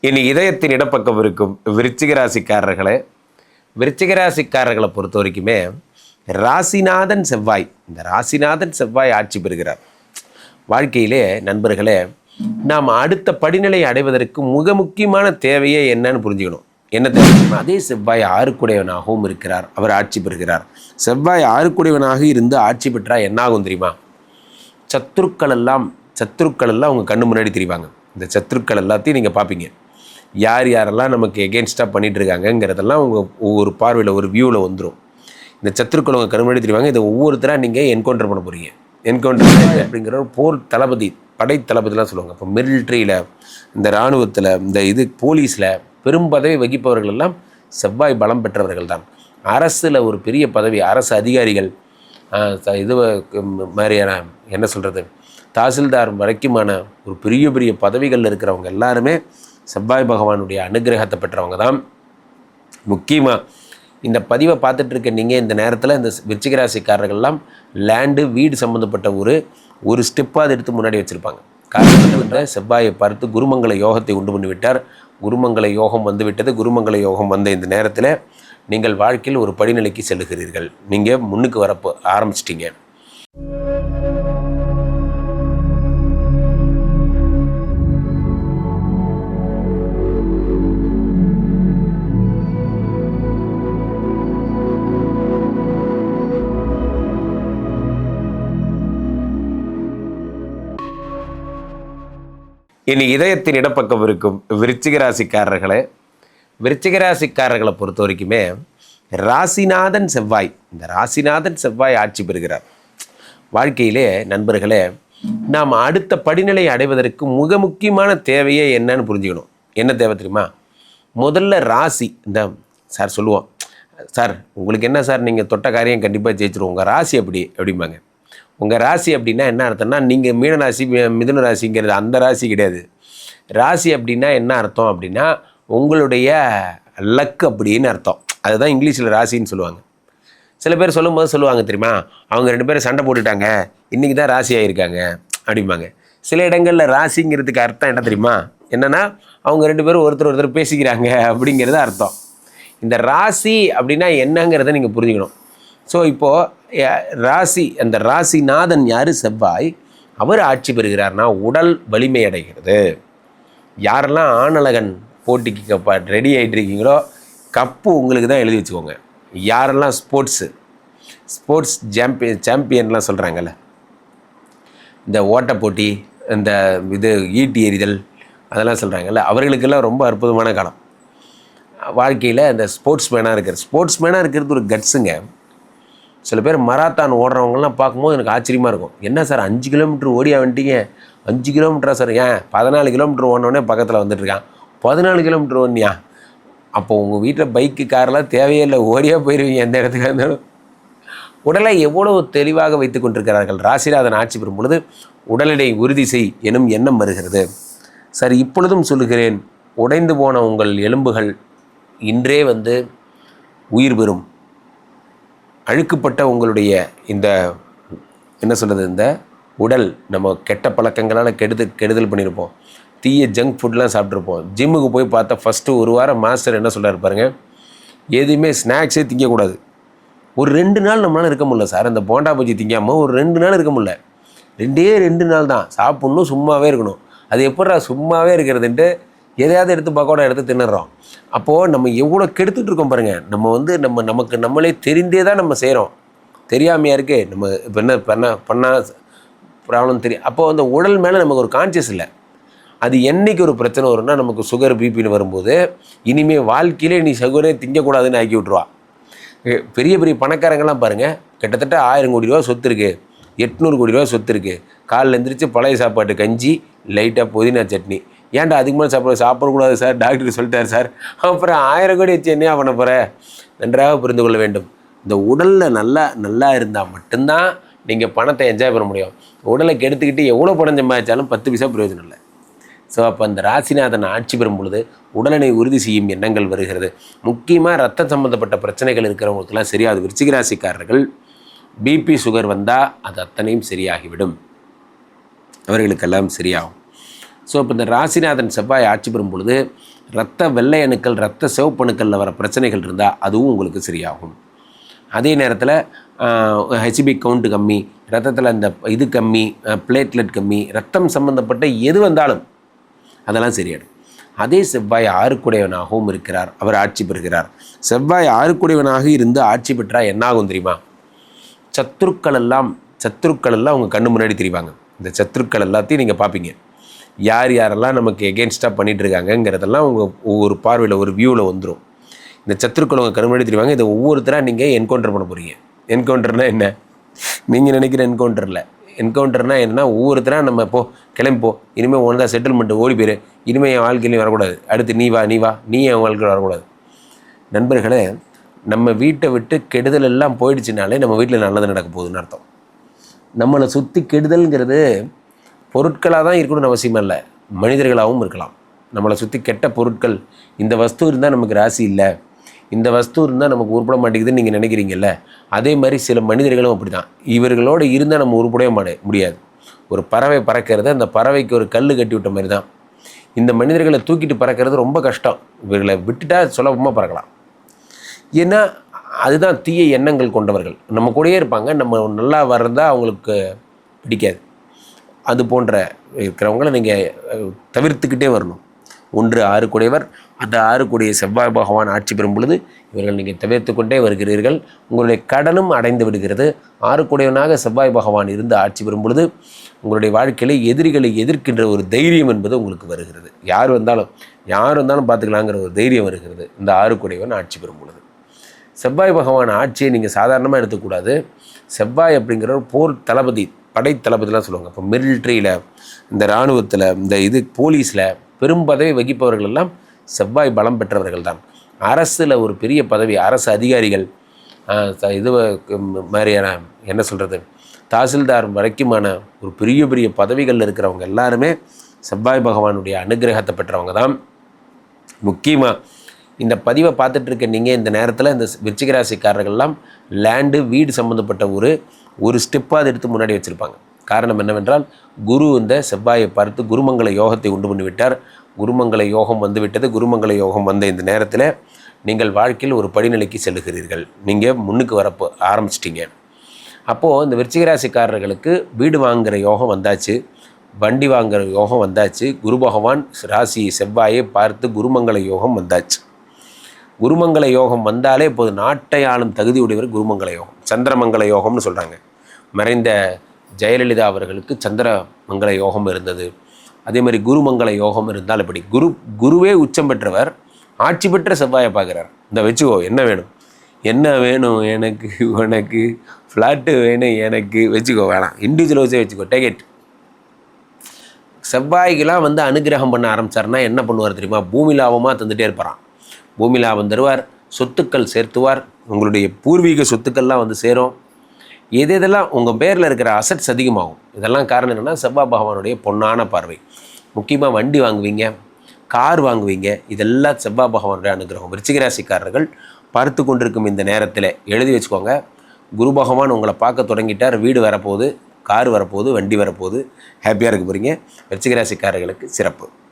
இனி இதயத்தின் இடப்பக்கம் இருக்கும் விருச்சிகராசிக்காரர்களே விருச்சிகராசிக்காரர்களை பொறுத்த வரைக்குமே ராசிநாதன் செவ்வாய் இந்த ராசிநாதன் செவ்வாய் ஆட்சி பெறுகிறார். வாழ்க்கையிலே நண்பர்களே நாம் அடுத்த படிநிலை அடைவதற்கு மிக முக்கியமான தேவையே என்னன்னு புரிஞ்சுக்கணும். என்ன தேவை அதே செவ்வாய் ஆறுக்குடையவனாகவும் இருக்கிறார் அவர் ஆட்சி பெறுகிறார். செவ்வாய் ஆறுக்குடையவனாக இருந்து ஆட்சி பெற்றால் என்னாகும் தெரியுமா? சத்துருக்கள் எல்லாம் சத்துருக்கள் எல்லாம் உங்கள் கண்ணு முன்னாடி தெரிவாங்க. இந்த சத்துருக்கள் எல்லாத்தையும் நீங்கள் பார்ப்பீங்க. யார் யாரெல்லாம் நமக்கு எகென்ஸ்டாக பண்ணிட்டு இருக்காங்கங்கிறதெல்லாம் உங்கள் ஒவ்வொரு பார்வையில் ஒரு வியூவில் வந்துடும் இந்த சத்துருக்கள் உங்கள் கண்ணு முன்னாடி தெரிவாங்க இதை ஒவ்வொருத்தராக நீங்கள் என்கவுண்டர் பண்ண போகிறீங்க என்கவுண்டர் அப்படிங்கிற ஒரு போர் தளபதி படை தளபதிலாம் சொல்லுவாங்க. இப்போ மிலிட்ரியில் இந்த இராணுவத்தில் இந்த இது போலீஸில் பெரும் பதவி வகிப்பவர்கள் எல்லாம் செவ்வாய் பலம் பெற்றவர்கள் தான் அரசில் ஒரு பெரிய பதவி அரசு அதிகாரிகள் இது மாதிரியான என்ன சொல்கிறது தாசில்தார் வரைக்குமான ஒரு பெரிய பெரிய பதவிகளில் இருக்கிறவங்க எல்லாருமே செவ்வாய் பகவானுடைய அனுகிரகத்தை பெற்றவங்க தான். முக்கியமாக இந்த பதிவை பார்த்துட்ருக்க நீங்கள் இந்த நேரத்தில் இந்த விருச்சிகராசிக்காரர்கள்லாம் லேண்டு வீடு சம்மந்தப்பட்ட ஒரு ஒரு ஸ்டெப்பாக அதை எடுத்து முன்னாடி வச்சுருப்பாங்க. காரணம் வந்து செவ்வாயை பார்த்து குருமங்கள யோகத்தை உண்டு பண்ணிவிட்டார். குருமங்கள யோகம் வந்து விட்டது. குருமங்கள யோகம் வந்த இந்த நேரத்தில் நீங்கள் வாழ்க்கையில் ஒரு படிநிலைக்கு செல்லுகிறீர்கள். நீங்கள் முன்னுக்கு வரப்போ ஆரம்பிச்சிட்டீங்க. இனி இதயத்தின் இடப்பக்கம் இருக்கும் விருச்சிக ராசிக்காரர்களே விருச்சிகராசிக்காரர்களை பொறுத்த வரைக்குமே ராசிநாதன் செவ்வாய் இந்த ராசிநாதன் செவ்வாய் ஆட்சி பெறுகிறார். வாழ்க்கையிலே நண்பர்களே நாம் அடுத்த படிநிலை அடைவதற்கு மிக முக்கியமான தேவையே என்னன்னு புரிஞ்சுக்கணும். என்ன தேவை தெரியுமா? முதல்ல ராசி இந்த சார் சொல்லுவோம். சார் உங்களுக்கு என்ன சார்? நீங்கள் தொட்ட காரியம் கண்டிப்பாக ஜெயிச்சிரும். உங்கள் ராசி அப்படி அப்படிம்பாங்க. உங்கள் ராசி அப்படின்னா என்ன அர்த்தம்னா நீங்கள் மீன ராசி மிதுன ராசிங்கிறது அந்த ராசி கிடையாது. ராசி அப்படின்னா என்ன அர்த்தம் அப்படின்னா உங்களுடைய லக் அப்படின்னு அர்த்தம். அதுதான் இங்கிலீஷில் ராசின்னு சொல்லுவாங்க. சில பேர் சொல்லும்போது சொல்லுவாங்க தெரியுமா? அவங்க ரெண்டு பேரும் சண்டை போட்டுட்டாங்க. இன்றைக்கி தான் ராசி ஆகியிருக்காங்க அப்படிம்பாங்க. சில இடங்களில் ராசிங்கிறதுக்கு அர்த்தம் என்ன தெரியுமா? என்னன்னா அவங்க ரெண்டு பேரும் ஒருத்தர் ஒருத்தர் பேசிக்கிறாங்க அப்படிங்கிறது அர்த்தம். இந்த ராசி அப்படின்னா என்னங்கிறத நீங்கள் புரிஞ்சுக்கணும். ஸோ இப்போது ராசி அந்த ராசிநாதன் யார்? செவ்வாய். அவர் ஆட்சி பெறுகிறார்னா உடல் வலிமை அடைகிறது. யாரெல்லாம் ஆணழகன் போட்டிக்கு கப்பா ரெடி ஆகிட்டு இருக்கீங்களோ கப்பு உங்களுக்கு தான் எழுதி வச்சுக்கோங்க. யாரெல்லாம் ஸ்போர்ட்ஸு ஸ்போர்ட்ஸ் சாம்பியன் சாம்பியன்லாம் சொல்கிறாங்கல்ல இந்த ஓட்டப்போட்டி இந்த இது ஈட்டி எறிதல் அதெல்லாம் சொல்கிறாங்கல்ல அவர்களுக்கெல்லாம் ரொம்ப அற்புதமான காலம். வாழ்க்கையில் இந்த ஸ்போர்ட்ஸ் மேனாக இருக்கிற ஸ்போர்ட்ஸ் மேனாக இருக்கிறது ஒரு கட்ஸுங்க சில பேர் மராத்தான் ஓடுறவங்கலாம் பார்க்கும்போது எனக்கு ஆச்சரியமாக இருக்கும். என்ன சார் அஞ்சு கிலோமீட்டர் ஓடியா வந்துட்டீங்க அஞ்சு கிலோமீட்டரா சார்? ஏன் பதினாலு கிலோமீட்டர் ஓடினோடனே பக்கத்தில் வந்துட்டுருக்கான் பதினாலு கிலோமீட்டர் ஓடனியா? அப்போ உங்கள் வீட்டில் பைக்கு காரெல்லாம் தேவையே இல்லை. ஓடியாக போயிடுவீங்க எந்த இடத்துக்கு இருந்தாலும். உடலை எவ்வளவு தெளிவாக வைத்து கொண்டிருக்கிறார்கள்? ராசிநாதன் ஆட்சி பெறும் பொழுது உடலினை உறுதி செய் எனும் எண்ணம் வருகிறது. சரி இப்பொழுதும் சொல்லுகிறேன். உடைந்து போன உங்கள் எலும்புகள் இன்றே வந்து உயிர் பெறும். அழுக்குப்பட்ட உங்களுடைய இந்த என்ன சொல்கிறது இந்த உடல் நம்ம கெட்ட பழக்கங்களால் கெடுது கெடுதல் பண்ணியிருப்போம். தீய ஜங்க் ஃபுட்லாம் சாப்பிட்ருப்போம் ஜிம்முக்கு போய் பார்த்தா ஃபஸ்ட்டு ஒரு வாரம் மாஸ்டர் என்ன சொல்கிறார் பாருங்கள் எதுவுமே ஸ்நாக்ஸே திங்கக்கூடாது. ஒரு ரெண்டு நாள் நம்மளால் இருக்க முடியல சார். அந்த போண்டா பஜ்ஜி திங்காமல் ஒரு ரெண்டு நாள் இருக்க முடியல. ரெண்டே ரெண்டு நாள் தான். சாப்பிட்ணும் சும்மாவே இருக்கணும். அது எப்படா சும்மாவே இருக்கிறதுன்ட்டு எதையாவது எடுத்து பக்கோடா எடுத்து தின்னுறோம் அப்போது நம்ம எவ்வளோ கெடுத்துட்டு இருக்கோம் பாருங்கள் நம்ம வந்து நம்ம நமக்கு நம்மளே தெரிந்தே தான் நம்ம செய்கிறோம் தெரியாமையாக இருக்கே. நம்ம இப்போ என்ன பண்ண பண்ணால் ப்ராப்ளம் தெரியும் அப்போது அந்த உடல் மேலே நமக்கு ஒரு கான்சியஸ் இல்லை. அது என்னைக்கு ஒரு பிரச்சனை வரும்னா நமக்கு சுகர் பிபின்னு வரும்போது இனிமேல் வாழ்க்கையிலே நீ சுகரே திங்கக்கூடாதுன்னு ஆக்கி விட்ருவா பெரிய பெரிய பணக்காரங்கெல்லாம் பாருங்கள் கிட்டத்தட்ட ஆயிரம் கோடி ரூபா சொத்து இருக்குது எட்நூறு கோடி ரூபா சொத்து இருக்குது காலில் எந்திரிச்சு பழைய சாப்பாட்டு கஞ்சி லைட்டாக புதினா சட்னி. ஏன்டா அதுக்கு மேலே சாப்பிட சாப்பிடக்கூடாது சார் டாக்டர் சொல்லிட்டார் சார். அப்புறம் ஆயிரம் கோடி வச்சு என்ன பண்ண போகிற நன்றாக புரிந்து கொள்ள வேண்டும். இந்த உடலில் நல்லா நல்லா இருந்தால் மட்டும்தான் நீங்கள் பணத்தை என்ஜாய் பண்ண முடியும். உடலை கெடுத்துக்கிட்டு எவ்வளோ பணம் சம்பாதிச்சாலும் பத்து பைசா பிரயோஜனம் இல்லை. ஸோ அப்போ அந்த ராசிநாதன் ஆட்சி பெறும் பொழுது உடலினை உறுதி செய்யும் எண்ணங்கள் வருகிறது. முக்கியமாக ரத்த சம்பந்தப்பட்ட பிரச்சனைகள் இருக்கிறவங்களுக்கெல்லாம் சரியாது. விருச்சிக ராசிக்காரர்கள் பிபி சுகர் வந்தால் அது அத்தனையும் சரியாகிவிடும். அவர்களுக்கெல்லாம் சரியாகும். ஸோ இப்போ இந்த ராசிநாதன் செவ்வாய் ஆட்சி பெறும் பொழுது ரத்த வெள்ளை அணுக்கள் ரத்த சிவப்பணுக்களில் வர பிரச்சனைகள் இருந்தால் அதுவும் உங்களுக்கு சரியாகும். அதே நேரத்தில் ஹெச்பி கவுண்ட்டு கம்மி ரத்தத்தில் இந்த இது கம்மி பிளேட்லெட் கம்மி ரத்தம் சம்மந்தப்பட்ட எது வந்தாலும் அதெல்லாம் சரியாயிடும். அதே செவ்வாய் ஆறுக்குடையவனாகவும் இருக்கிறார். அவர் ஆட்சி பெறுகிறார். செவ்வாய் ஆறுக்குடையவனாக இருந்து ஆட்சி பெற்றால் என்னாகும் தெரியுமா? சத்துருக்கள் எல்லாம் சத்துருக்கள் எல்லாம் உங்கள் கண்ணு முன்னாடி தெரிவாங்க. இந்த சத்துருக்கள் எல்லாத்தையும் நீங்கள் பார்ப்பீங்க யார் யாரெல்லாம் நமக்கு எகேன்ஸ்டாக பண்ணிகிட்டு இருக்காங்கங்கிறதெல்லாம் உங்கள் ஒவ்வொரு பார்வையில் ஒரு வியூவில் வந்துடும் இந்த சத்துருக்கள் உங்கள் கண்ணு முன்னாடி தெரிவாங்க. இதை ஒவ்வொருத்தராக நீங்கள் என்கவுண்டர் பண்ண போகிறீங்க என்கவுண்டர்னால் என்ன? நீங்கள் நினைக்கிற என்கவுண்டரில் என்கவுண்டர்னால் என்னன்னா ஒவ்வொருத்தராக நம்ம போ கிளம்பி போ. இனிமேல் ஒன்றா செட்டில்மெண்ட் ஓடி போயிரு. இனிமேல் என் வாழ்க்கையிலையும் வரக்கூடாது. அடுத்து நீ வா நீ வா. நீ என் வாழ்க்கையில் வரக்கூடாது. நண்பர்களே நம்ம வீட்டை விட்டு கெடுதல் எல்லாம் போயிடுச்சுனாலே நம்ம வீட்டில் நல்லது நடக்க போகுதுன்னு அர்த்தம். நம்மளை சுற்றி கெடுதல்ங்கிறது பொருட்களாக தான் இருக்கணும்னு அவசியம் இல்லை. மனிதர்களாகவும் இருக்கலாம். நம்மளை சுற்றி கெட்ட பொருட்கள் இந்த வஸ்து இருந்தால் நமக்கு ராசி இல்லை. இந்த வஸ்து இருந்தால் நமக்கு உருப்பட மாட்டேங்குதுன்னு நீங்கள் நினைக்கிறீங்கல்ல? அதே மாதிரி சில மனிதர்களும் அப்படி தான் இவர்களோடு இருந்தால் நம்ம உருப்படவே மாட முடியாது. ஒரு பறவை பறக்கிறது அந்த பறவைக்கு ஒரு கல் கட்டி விட்ட மாதிரி தான் இந்த மனிதர்களை தூக்கிட்டு பறக்கிறது ரொம்ப கஷ்டம். இவர்களை விட்டுட்டா சுலபமாக பறக்கலாம். ஏன்னா அதுதான் தீய எண்ணங்கள் கொண்டவர்கள். நம்ம கூடயே இருப்பாங்க. நம்ம நல்லா வர்றதா அவங்களுக்கு பிடிக்காது. அது போன்ற இருக்கிறவங்கள நீங்கள் தவிர்த்துக்கிட்டே வரணும். ஒன்று ஆறு கூடையவர். அந்த ஆறு கூடிய செவ்வாய் பகவான் ஆட்சி பெறும் பொழுது இவர்கள் நீங்கள் தவிர்த்து கொண்டே வருகிறீர்கள். உங்களுடைய கடனும் அடைந்து விடுகிறது. ஆறு கூடையவனாக செவ்வாய் பகவான் இருந்து ஆட்சி பெறும் பொழுது உங்களுடைய வாழ்க்கையில் எதிரிகளை எதிர்க்கின்ற ஒரு தைரியம் என்பது உங்களுக்கு வருகிறது. யார் வந்தாலும் யார் வந்தாலும் பார்த்துக்கலாங்கிற ஒரு தைரியம் வருகிறது. இந்த ஆறு கூடையவன் ஆட்சி பெறும் பொழுது. செவ்வாய் பகவான் ஆட்சியை நீங்கள் சாதாரணமாக எடுத்துக்கூடாது. செவ்வாய் அப்படிங்கிற ஒரு போர் தளபதி படை தளபதிலாம் சொல்லுவாங்க. இப்போ மிலிட்ரியில் இந்த இராணுவத்தில் இந்த இது போலீஸில் பெரும் பதவி வகிப்பவர்கள் எல்லாம் செவ்வாய் பலம் பெற்றவர்கள் தான் அரசில் ஒரு பெரிய பதவி அரசு அதிகாரிகள் இது மாதிரியான என்ன சொல்கிறது தாசில்தார் வரைக்குமான ஒரு பெரிய பெரிய பதவிகளில் இருக்கிறவங்க எல்லாருமே செவ்வாய் பகவானுடைய அனுகிரகத்தை பெற்றவங்க தான். முக்கியமாக இந்த பதிவை பார்த்துட்ருக்க நீங்கள் இந்த நேரத்தில் இந்த விருச்சிகராசிக்காரர்கள்லாம் லேண்டு வீடு சம்மந்தப்பட்ட ஒரு ஒரு ஸ்டெப்பாக அதை எடுத்து முன்னாடி வச்சுருப்பாங்க. காரணம் என்னவென்றால் குரு இந்த செவ்வாயை பார்த்து குருமங்கல யோகத்தை உண்டு பண்ணிவிட்டார் குருமங்கல யோகம் வந்துவிட்டது குருமங்கல யோகம் வந்த இந்த நேரத்தில் நீங்கள் வாழ்க்கையில் ஒரு படிநிலைக்கு செல்லுகிறீர்கள். நீங்கள் முன்னுக்கு வரப்போ ஆரம்பிச்சிட்டிங்க. அப்போது இந்த விருச்சிகராசிக்காரர்களுக்கு வீடு வாங்குகிற யோகம் வந்தாச்சு. வண்டி வாங்குகிற யோகம் வந்தாச்சு. குரு பகவான் ராசி செவ்வாயை பார்த்து குருமங்கல யோகம் வந்தாச்சு. குருமங்கல யோகம் வந்தாலே இப்போது நாட்டை ஆளும் தகுதியுடையவர் குருமங்கள குருமங்கல யோகம். சந்திரமங்கல யோகம்னு சொல்கிறாங்க மறைந்த ஜெயலலிதா அவர்களுக்கு சந்திரமங்கல யோகம் இருந்தது. அதே மாதிரி குருமங்கள யோகம் இருந்தால் இப்படி குரு குருவே உச்சம் பெற்றவர் ஆட்சி பெற்ற செவ்வாயை பார்க்குறார். இந்த வச்சுக்கோ என்ன வேணும்? என்ன வேணும் எனக்கு உனக்கு? ஃப்ளாட்டு வேணும் எனக்கு. வச்சுக்கோ வேணாம். இண்டிவிஜுவல் வச்சே வச்சுக்கோ டேகெட் செவ்வாய்க்கெலாம் வந்து அனுகிரகம் பண்ண ஆரம்பிச்சாருன்னா என்ன பண்ணுவார் தெரியுமா? பூமி லாபமாக தந்துகிட்டே இருப்பாராம். பூமி லாபம் தருவார் சொத்துக்கள் சேர்த்துவார். உங்களுடைய பூர்வீக சொத்துக்கள்லாம் வந்து சேரும். எது எதெல்லாம் உங்கள் பேரில் இருக்கிற அசட்ஸ் அதிகமாகும்? இதெல்லாம் காரணம் என்னென்னா செவ்வாய் பகவானுடைய பொன்னான பார்வை. முக்கியமாக வண்டி வாங்குவீங்க கார் வாங்குவீங்க இதெல்லாம் செவ்வாய் பகவானுடைய அனுகிரகம். விருச்சிகராசிக்காரர்கள் பார்த்து கொண்டிருக்கும் இந்த நேரத்தில் எழுதி வச்சுக்கோங்க. குரு பகவான் உங்களை பார்க்க தொடங்கிட்டார். வீடு வரப்போகுது கார் வரப்போகுது வண்டி வரப்போகுது. ஹாப்பியாக இருக்க போகிறீங்க விருச்சிகராசிக்காரர்களுக்கு சிறப்பு.